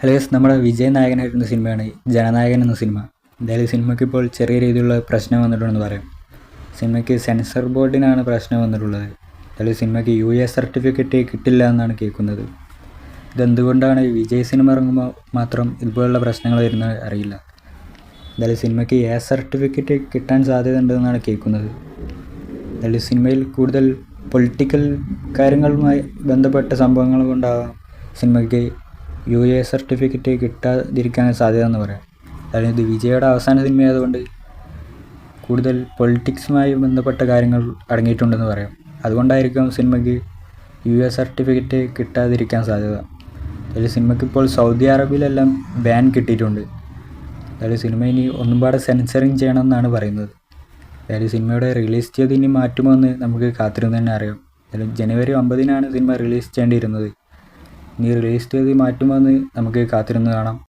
Hello yes നമ്മുടെ വിജയ് നായകനായിരുന്ന സിനിമയാണ് ജനനായകൻ എന്ന സിനിമ. എന്തായാലും സിനിമയ്ക്ക് ഇപ്പോൾ ചെറിയ രീതിയിലുള്ള പ്രശ്നം വന്നിട്ടുണ്ടെന്ന് പറയാം. സിനിമയ്ക്ക് സെൻസർ ബോർഡിനാണ് പ്രശ്നം വന്നിട്ടുള്ളത്. എന്തായാലും സിനിമയ്ക്ക് യു എ സർട്ടിഫിക്കറ്റ് കിട്ടില്ല എന്നാണ് കേൾക്കുന്നത്. ഇതെന്തുകൊണ്ടാണ് വിജയ് സിനിമ ഇറങ്ങുമ്പോൾ മാത്രം ഇതുപോലുള്ള പ്രശ്നങ്ങൾ വരുന്നത് അറിയില്ല. എന്തായാലും സിനിമയ്ക്ക് എ സർട്ടിഫിക്കറ്റ് കിട്ടാൻ സാധ്യത ഉണ്ടെന്നാണ് കേൾക്കുന്നത്. എന്തായാലും സിനിമയിൽ കൂടുതൽ പൊളിറ്റിക്കൽ കാര്യങ്ങളുമായി ബന്ധപ്പെട്ട സംഭവങ്ങൾ കൊണ്ടാവാം സിനിമയ്ക്ക് യു എ സർട്ടിഫിക്കറ്റ് കിട്ടാതിരിക്കാൻ സാധ്യത എന്ന് പറയാം. അതായത് ഇത് വിജയുടെ അവസാന സിനിമയായതുകൊണ്ട് കൂടുതൽ പൊളിറ്റിക്സുമായി ബന്ധപ്പെട്ട കാര്യങ്ങൾ അടങ്ങിയിട്ടുണ്ടെന്ന് പറയാം. അതുകൊണ്ടായിരിക്കും സിനിമയ്ക്ക് യു എ സർട്ടിഫിക്കറ്റ് കിട്ടാതിരിക്കാൻ സാധ്യത. അതിൽ സിനിമയ്ക്ക് ഇപ്പോൾ സൗദി അറേബ്യയിലെല്ലാം ബാൻ കിട്ടിയിട്ടുണ്ട്. അതായത് സിനിമ ഇനി ഒന്നും പാടെ സെൻസറിങ് ചെയ്യണമെന്നാണ് പറയുന്നത്. അതായത് സിനിമയുടെ റിലീസ് തീയതി ഇനി മാറ്റുമോ എന്ന് നമുക്ക് കാത്തിരുന്ന് തന്നെ അറിയാം. ജനുവരി ഒമ്പതിനാണ് സിനിമ റിലീസ് ചെയ്യേണ്ടിയിരുന്നത്. ഇനി റിലീസ് തീയതി മാറ്റുമോ എന്ന് നമുക്ക് കാത്തിരുന്ന് കാണാം.